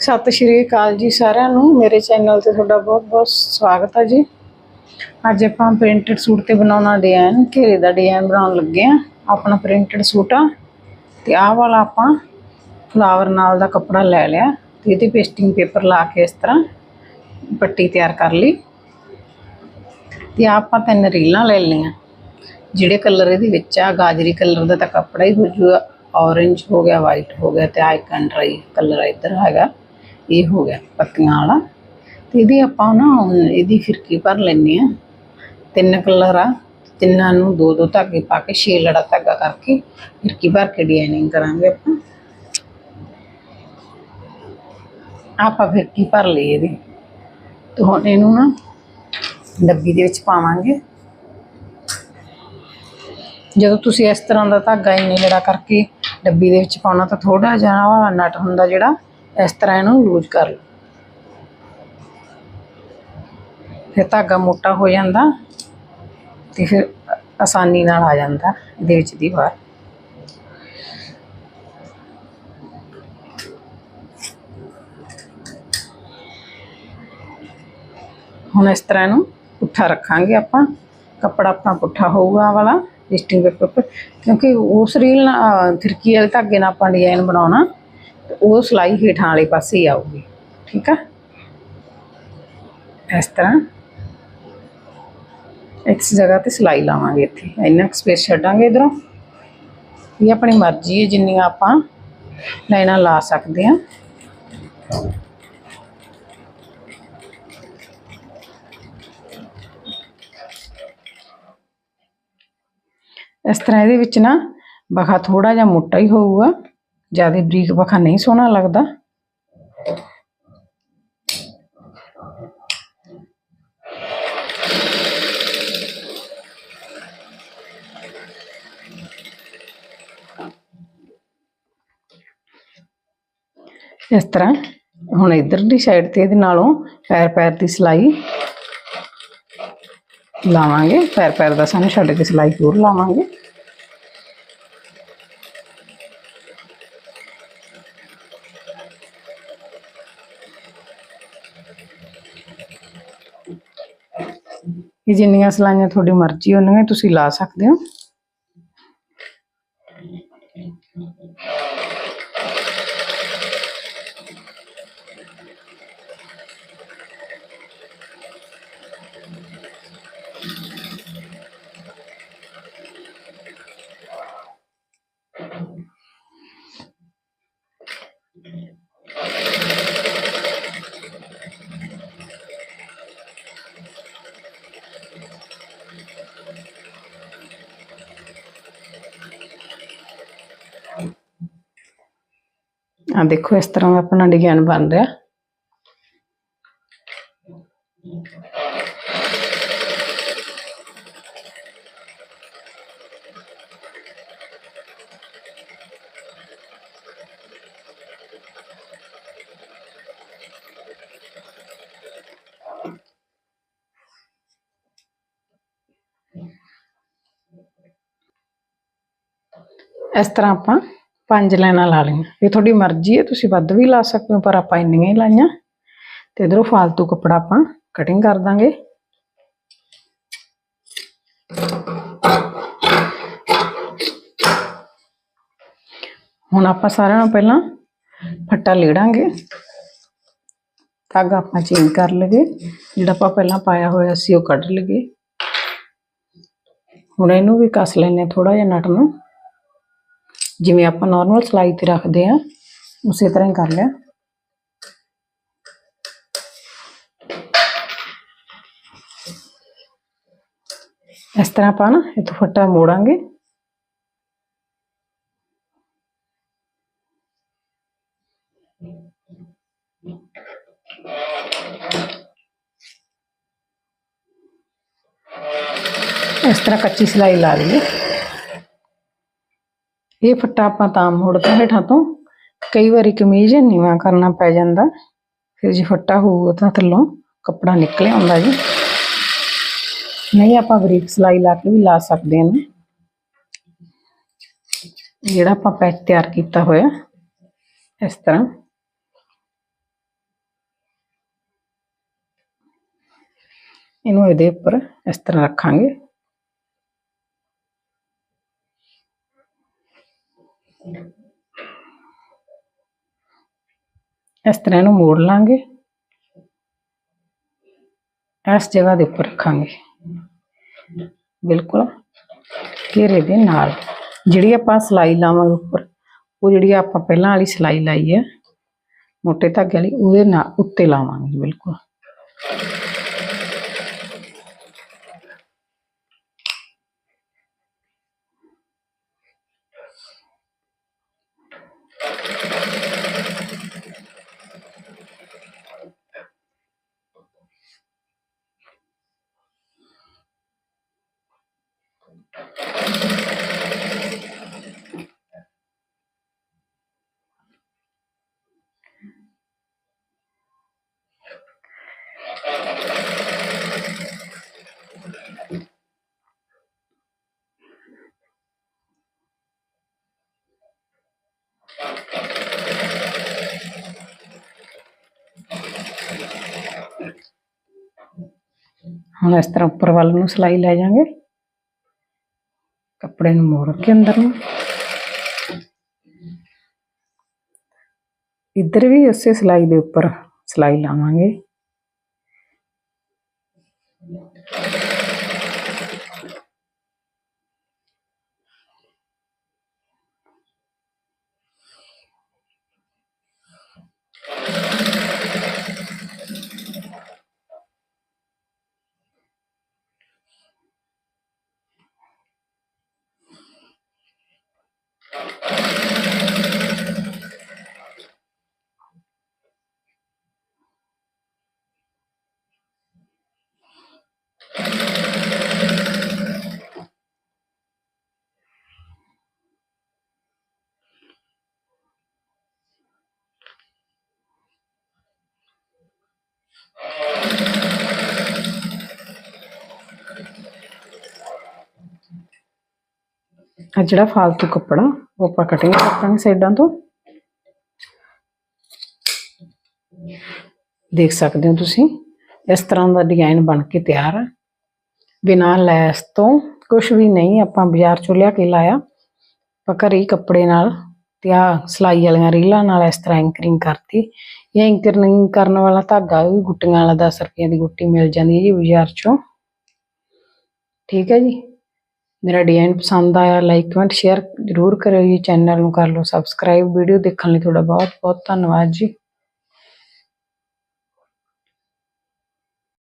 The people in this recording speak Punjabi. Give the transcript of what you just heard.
ਸਤਿ ਸ਼੍ਰੀ ਅਕਾਲ ਜੀ ਸਾਰਿਆਂ ਨੂੰ। ਮੇਰੇ ਚੈਨਲ ਤੇ ਤੁਹਾਡਾ ਬਹੁਤ-ਬਹੁਤ ਸਵਾਗਤ ਹੈ ਜੀ। ਅੱਜ ਆਪਾਂ ਪ੍ਰਿੰਟਡ ਸੂਟ ਤੇ ਬਣਾਉਣਾ ਡਿਜ਼ਾਈਨ ਘੇਰੇ ਦਾ ਡਿਜ਼ਾਈਨ ਬਣਾਉਣ ਲੱਗੇ ਆ। ਆਪਣਾ ਪ੍ਰਿੰਟਡ ਸੂਟ ਆ। ਤੇ ਆਹ ਵਾਲਾ ਆਪਾਂ ਫਲਾਵਰ ਨਾਲ ਦਾ ਕੱਪੜਾ ਲੈ ਲਿਆ ਤੇ ਇਹਦੇ ਪੇਸਟਿੰਗ ਪੇਪਰ ਲਾ ਕੇ ਇਸ ਤਰ੍ਹਾਂ ਪੱਟੀ ਤਿਆਰ ਕਰ ਲਈ। ਤੇ ਆਹ ਆਪਾਂ ਤਿੰਨ ਰੀਲਾਂ ਲੈ ਲਈਆਂ। ਜਿਹੜੇ ਕਲਰ ਇਹਦੇ ਵਿੱਚ ਆ, ਗਾਜਰੀ ਕਲਰ ਦਾ ਤਾਂ ਕੱਪੜਾ ਹੀ ਹੋ ਜੂਗਾ ਔਰੇਂਜ ਹੋ ਗਿਆ ਵਾਈਟ ਹੋ ਗਿਆ ਤੇ ਆਈਕਨ ਡਰਾਈ ਕਲਰ ਇੱਧਰ ਹੈਗਾ। ਇਹ ਹੋ ਗਿਆ ਪੱਤੀਆਂ ਵਾਲਾ। ਤੇ ਇਹਦੀ ਆਪਾਂ ਨਾ ਇਹਦੀ ਫਿਰਕੀ ਭਰ ਲੈਣੀ ਆ ਤਿੰਨ ਕਲਰ ਆ। ਤਿੰਨਾਂ ਨੂੰ ਦੋ ਦੋ ਧਾਗੇ ਪਾ ਕੇ ਛੇ ਲੜਾ ਧਾਗਾ ਕਰਕੇ ਫਿਰਕੀ ਭਰ ਕੇ ਡਿਜ਼ਾਈਨਿੰਗ ਕਰਾਂਗੇ ਆਪਾਂ। ਆਪਾਂ ਫਿਰਕੀ ਭਰ ਲਈ ਇਹਦੀ। ਤੇ ਹੁਣ ਇਹਨੂੰ ਨਾ ਡੱਬੀ ਦੇ ਵਿੱਚ ਪਾਵਾਂਗੇ। ਜਦੋਂ ਤੁਸੀਂ ਇਸ ਤਰ੍ਹਾਂ ਦਾ ਧਾਗਾ ਇੰਨੇ ਲੜਾ ਕਰਕੇ ਡੱਬੀ ਦੇ ਵਿੱਚ ਪਾਉਣਾ ਤਾਂ ਥੋੜਾ ਜਿਹਾ ਵਾਲਾ ਨਟ ਹੁੰਦਾ ਜਿਹੜਾ ਇਸ ਤਰ੍ਹਾਂ ਇਹਨੂੰ ਯੂਜ਼ ਕਰ ਲਓ। ਫਿਰ ਧਾਗਾ ਮੋਟਾ ਹੋ ਜਾਂਦਾ ਤੇ ਫਿਰ ਆਸਾਨੀ ਨਾਲ ਆ ਜਾਂਦਾ ਇਹਦੇ ਵਿੱਚ ਦੀ ਬਾਹਰ ਹੁਣ ਇਸ ਤਰ੍ਹਾਂ ਇਹਨੂੰ ਪੁੱਠਾ ਰੱਖਾਂਗੇ ਆਪਾਂ। ਕੱਪੜਾ ਆਪਣਾ ਪੁੱਠਾ ਹੋਊਗਾ ਵਾਲਾ ਲਿਸਟਿੰਗ ਪੇਪਰ ਕਿਉਂਕਿ ਉਸ ਰੀਲ ਨਾਲ ਫਿਰਕੀ ਵਾਲੇ ਧਾਗੇ ਨਾਲ ਆਪਾਂ ਡਿਜ਼ਾਈਨ ਬਣਾਉਣਾ। ਉਹ ਸਲਾਈ ਹੇਠਾਂ ਵਾਲੇ ਪਾਸੇ ਹੀ ਆਊਗੀ, ਠੀਕ ਆ? ਇਸ ਤਰ੍ਹਾਂ ਇਸ ਜਗ੍ਹਾ ਤੇ ਸਲਾਈ ਲਾਵਾਂਗੇ ਇੱਥੇ। ਇੰਨਾ ਸਪੇਸ ਛੱਡਾਂਗੇ ਇਧਰੋਂ। ਇਹ ਆਪਣੀ ਮਰਜ਼ੀ ਹੈ ਜਿੰਨੀਆਂ ਆਪਾਂ ਲਾਈਨਾਂ ਲਾ ਸਕਦੇ ਹਾਂ। ਇਸ ਤਰ੍ਹਾਂ ਇਹਦੇ ਵਿੱਚ ਨਾ ਬਖਾ ਥੋੜਾ ਜਿਹਾ ਮੋਟਾ ਹੀ ਹੋਊਗਾ। ਜ਼ਿਆਦਾ ਬਰੀਕ ਬਖਾ ਨਹੀਂ ਸੋਹਣਾ ਲੱਗਦਾ। ਇਸ ਤਰ੍ਹਾਂ ਹੁਣ ਇਧਰਲੀ ਸਾਈਡ ਤੇ ਇਹਦੇ ਨਾਲੋਂ ਪੈਰ ਪੈਰ ਦੀ ਸਿਲਾਈ ਲਾਵਾਂਗੇ। ਪੈਰ ਪੈਰ ਦਾ ਸਾਨੂੰ ਛੱਡ ਕੇ ਸਿਲਾਈ ਹੋਰ ਲਾਵਾਂਗੇ। ਇਹ ਜਿੰਨੀਆਂ ਸਲਾਈਆਂ ਤੁਹਾਡੀ ਮਰਜ਼ੀ ਉਹਨਾਂ ਤੁਸੀਂ ਲਾ ਸਕਦੇ ਹੋ। ਆ ਦੇਖੋ ਇਸ ਤਰ੍ਹਾਂ ਦਾ ਆਪਣਾ ਡਿਜ਼ਾਈਨ ਬਣ ਰਿਹਾ। ਇਸ ਤਰ੍ਹਾਂ ਆਪਾਂ ਪੰਜ ਲਾਈਨਾਂ ਲਾ ਲਈਆਂ। ਇਹ ਤੁਹਾਡੀ ਮਰਜ਼ੀ ਹੈ, ਤੁਸੀਂ ਵੱਧ ਵੀ ਲਾ ਸਕਦੇ ਹੋ, ਪਰ ਆਪਾਂ ਇੰਨੀਆਂ ਹੀ ਲਾਈਆਂ। ਤੇ ਇਧਰੋਂ ਫਾਲਤੂ ਕੱਪੜਾ ਆਪਾਂ ਕਟਿੰਗ ਕਰ ਦਾਂਗੇ। ਹੁਣ ਆਪਾਂ ਸਾਰਿਆਂ ਨੂੰ ਪਹਿਲਾਂ ਫੱਟਾ ਲੇੜਾਂਗੇ। ਧਾਗਾ ਆਪਾਂ ਚੇਂਜ ਕਰ ਲਗੇ ਜਿਹੜਾ ਆਪਾਂ ਪਹਿਲਾਂ ਪਾਇਆ ਹੋਇਆ ਸੀ, ਉਹ ਕੱਢ ਲਗੇ ਹੁਣ ਇਹਨੂੰ ਵੀ ਕੱਸ ਲੈਣੇ ਥੋੜਾ ਜਿਹਾ ਨਟ ਨੂੰ। ਜਿਵੇਂ ਆਪਾਂ ਨਾਰਮਲ ਸਲਾਈ ਤੇ ਰੱਖਦੇ ਆ ਉਸੇ ਤਰ੍ਹਾਂ ਹੀ ਕਰ ਲਿਆ। ਇਸ ਤਰ੍ਹਾਂ ਆਪਾਂ ਨਾ ਇਥੋਂ ਫੱਟਾ ਮੋੜਾਂਗੇ। ਇਸ ਤਰ੍ਹਾਂ ਕੱਚੀ ਸਿਲਾਈ ਲਾ ਲਈਏ। ये फट्टा आप मुड़ता हेठा तो कई बार कमीज नीवा करना पै जाता फिर जो फट्टा होगा तो थलों कपड़ा निकल आता जी नहीं आप बरीक सिलाई ला के भी ला सकते हैं जोड़ा आप पैच तैयार किया हो इस तरह इनू ये उपर इस तरह रखा ਇਸ ਤਰ੍ਹਾਂ ਇਹਨੂੰ ਮੋੜ ਲਾਂਗੇ। ਇਸ ਜਗ੍ਹਾ ਦੇ ਉੱਪਰ ਰੱਖਾਂਗੇ। ਬਿਲਕੁਲ। ਘੇਰੇ ਦੇ ਨਾਲ। ਜਿਹੜੀ ਆਪਾਂ ਸਲਾਈ ਲਾਵਾਂਗੇ ਉੱਪਰ, ਉਹ ਜਿਹੜੀ ਆਪਾਂ ਪਹਿਲਾਂ ਵਾਲੀ ਸਲਾਈ ਲਾਈ ਹੈ, ਮੋਟੇ ਧਾਗੇ ਵਾਲੀ, ਉਹਦੇ ਨਾਲ ਉੱਤੇ ਲਾਵਾਂਗੇ, ਬਿਲਕੁਲ। ਹੁਣ ਇਸ ਤਰ੍ਹਾਂ ਉੱਪਰ ਵੱਲ ਨੂੰ ਸਲਾਈ ਲੈ ਜਾਾਂਗੇ ਕੱਪੜੇ ਨੂੰ ਮੋੜ ਕੇ ਅੰਦਰ ਨੂੰ। ਇੱਧਰ ਵੀ ਉਸੇ ਸਲਾਈ ਦੇ ਉੱਪਰ ਸਲਾਈ ਲਾਵਾਂਗੇ। ਆ ਜਿਹੜਾ ਫਾਲਤੂ ਕੱਪੜਾ, ਉਹ ਆਪਾਂ ਕਟਿੰਗ ਕਰਾਂਗੇ ਸਾਈਡਾਂ ਤੋਂ। ਦੇਖ ਸਕਦੇ ਹੋ ਤੁਸੀਂ, ਇਸ ਤਰ੍ਹਾਂ ਦਾ ਡਿਜ਼ਾਈਨ ਬਣ ਕੇ ਤਿਆਰ ਹੈ ਬਿਨਾਂ ਲੈਸ ਤੋਂ ਕੁਝ ਵੀ ਨਹੀਂ, ਆਪਾਂ ਬਾਜ਼ਾਰ ਚੋਂ ਲਿਆ ਕੇ ਲਾਇਆ। ਆਪਾਂ ਘਰੇ ਕੱਪੜੇ ਨਾਲ ਤੇ ਆ ਸਲਾਈ ਵਾਲੀਆਂ ਰੀਲਾਂ ਨਾਲ ਇਸ ਤਰ੍ਹਾਂ ਐਂਕਰਿੰਗ ਕਰਤੀ। ਇਹ ਐਂਕਰਿੰਗ ਕਰਨ ਵਾਲਾ ਧਾਗਾ ਵੀ ਗੁੱਟੀਆਂ ਵਾਲਾ 10 ਰੁਪਏ ਦੀ ਗੁੱਟੀ ਮਿਲ ਜਾਂਦੀ ਹੈ ਜੀ ਬਾਜ਼ਾਰ ਚੋਂ। ਠੀਕ ਹੈ ਜੀ। ਮੇਰਾ ਡਿਜ਼ਾਈਨ ਪਸੰਦ ਆਇਆ ਲਾਈਕ ਕਮੈਂਟ ਸ਼ੇਅਰ ਜ਼ਰੂਰ ਕਰਿਓ ਜੀ ਚੈਨਲ ਨੂੰ ਕਰ ਲਓ ਸਬਸਕ੍ਰਾਈਬ ਵੀਡੀਓ ਦੇਖਣ ਲਈ ਤੁਹਾਡਾ ਬਹੁਤ ਬਹੁਤ ਧੰਨਵਾਦ ਜੀ।